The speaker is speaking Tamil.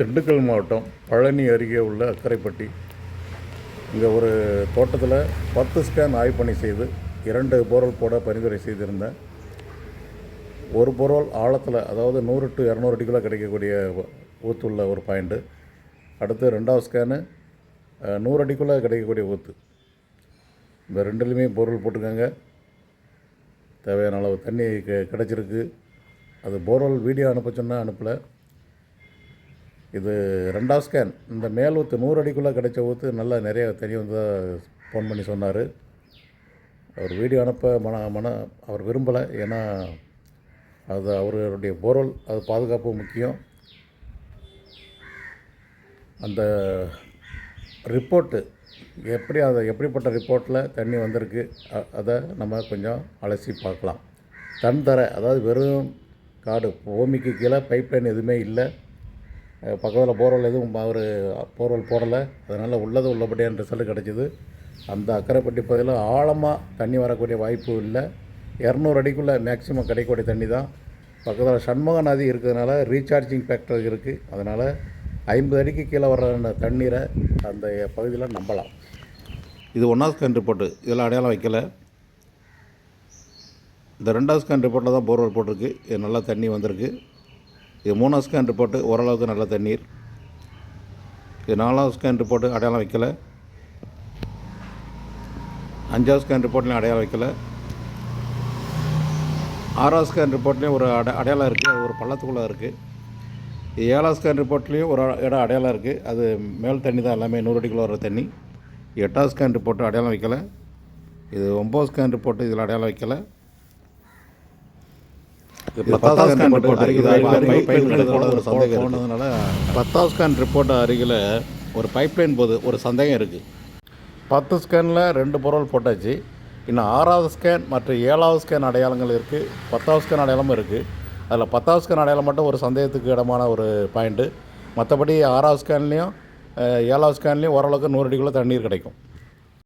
திண்டுக்கல் மாவட்டம் பழனி அருகே உள்ள அக்கரைப்பட்டி. இங்கே ஒரு தோட்டத்தில் பத்து ஸ்கேன் ஆய்வு பணி செய்து இரண்டு போரல் போட பரிந்துரை செய்திருந்தேன். ஒரு போரல் ஆழத்தில் அதாவது நூறு டு இரநூறு அடிக்குள்ளே கிடைக்கக்கூடிய ஊத்துள்ள ஒரு பாயிண்ட்டு அடுத்து ரெண்டாவது ஸ்கேனு நூறு அடிக்குள்ளே கிடைக்கக்கூடிய ஊத்து. இந்த ரெண்டுலேயுமே போர்வெல் போட்டுக்கோங்க தேவையான அளவு தண்ணி கிடச்சிருக்கு. அது போர்வெல் வீடியோ அனுப்ப சொன்னால் அனுப்பலை. இது ரெண்டாவது ஸ்கேன் இந்த மேல் ஊற்று நூறு அடிக்குள்ளே கிடைச்ச ஊற்று நல்லா நிறைய தண்ணி வந்ததாக ஃபோன் பண்ணி சொன்னார். அவர் வீடியோ அனுப்ப மன மன அவர் விரும்பலை. ஏன்னா அது அவருடைய பொருள் அது பாதுகாப்பு முக்கியம். அந்த ரிப்போர்ட்டு எப்படி அதை எப்படிப்பட்ட ரிப்போர்ட்டில் தண்ணி வந்திருக்கு அதை நம்ம கொஞ்சம் அலசி பார்க்கலாம். தன் தர அதாவது வெறும் காடு பூமிக்கு கீழே பைப் லைன் எதுவுமே இல்லை. பக்கத்தில் போர்வெல் எதுவும் அவர் போர்வெல் போடலை. அதனால் உள்ளது உள்ளபடியான ரிசல்ட் கிடச்சிது. அந்த அக்கரைப்பட்டி பகுதியில் ஆழமாக தண்ணி வரக்கூடிய வாய்ப்பு இல்லை. இரநூறு அடிக்குள்ளே மேக்ஸிமம் கிடைக்கக்கூடிய தண்ணி தான். பக்கத்தில் சண்முக நதி இருக்கிறதுனால ரீசார்ஜிங் ஃபேக்டர் இருக்குது அதனால் ஐம்பது அடிக்கு கீழே வர்ற தண்ணீரை அந்த பகுதியில் நம்பலாம். இது ஒன்றாவது ஸ்கேன் ரிப்போர்ட்டு இதெல்லாம் அடையாளம் வைக்கலை. இந்த ரெண்டாவது ஸ்கேன் ரிப்போர்ட்டில் தான் போர்வெல் போட்டிருக்கு. இது நல்லா தண்ணி வந்திருக்கு. இது மூணாவது ஸ்கேன் ரிப்போர்ட்டு ஓரளவுக்கு நல்ல தண்ணீர். இது நாலாவது ஸ்கேன் ரிப்போர்ட்டு அடையாளம் வைக்கல. அஞ்சாவது ஸ்கேன் ரிப்போர்ட்லையும் அடையாளம் வைக்கல. ஆறாவது ஸ்கேன் ரிப்போர்ட்லேயும் ஒரு அட அடையாளம் இருக்குது அது ஒரு பள்ளத்துக்குள்ளே இருக்குது ஏழாவது ஸ்கேன் ரிப்போர்ட்லேயும் ஒரு இடம் அடையாளம் இருக்குது அது மேல் தண்ணி தான் எல்லாமே நூறு அடிக்குள்ள வர தண்ணி. எட்டாவது ஸ்கேன் ரிப்போர்ட்டு அடையாளம் வைக்கலை. இது ஒம்பது ஸ்கேன் ரிப்போர்ட்டு இதில் அடையாளம் வைக்கல. பத்தாவது ஸ்கேன் ரிப்போர்ட் போனதுனால பத்தாவது ஸ்கேன் ரிப்போர்ட் அருகில் ஒரு பைப்லைன் போகுது ஒரு சந்தேகம் இருக்குது பத்து ஸ்கேனில் ரெண்டு பொருள் போட்டாச்சு. இன்னும் ஆறாவது ஸ்கேன் மற்றும் ஏழாவது ஸ்கேன் அடையாளங்கள் இருக்குது பத்தாவது ஸ்கேன் அடையாளமும் இருக்குது அதில் பத்தாவது ஸ்கேன் அடையாளம் மட்டும் ஒரு சந்தேகத்துக்கு இடமான ஒரு பாயிண்ட்டு மற்றபடி ஆறாவது ஸ்கேன்லேயும் ஏழாவது ஸ்கேன்லேயும் ஓரளவுக்கு நூறு அடிக்குள்ளே தண்ணீர் கிடைக்கும்.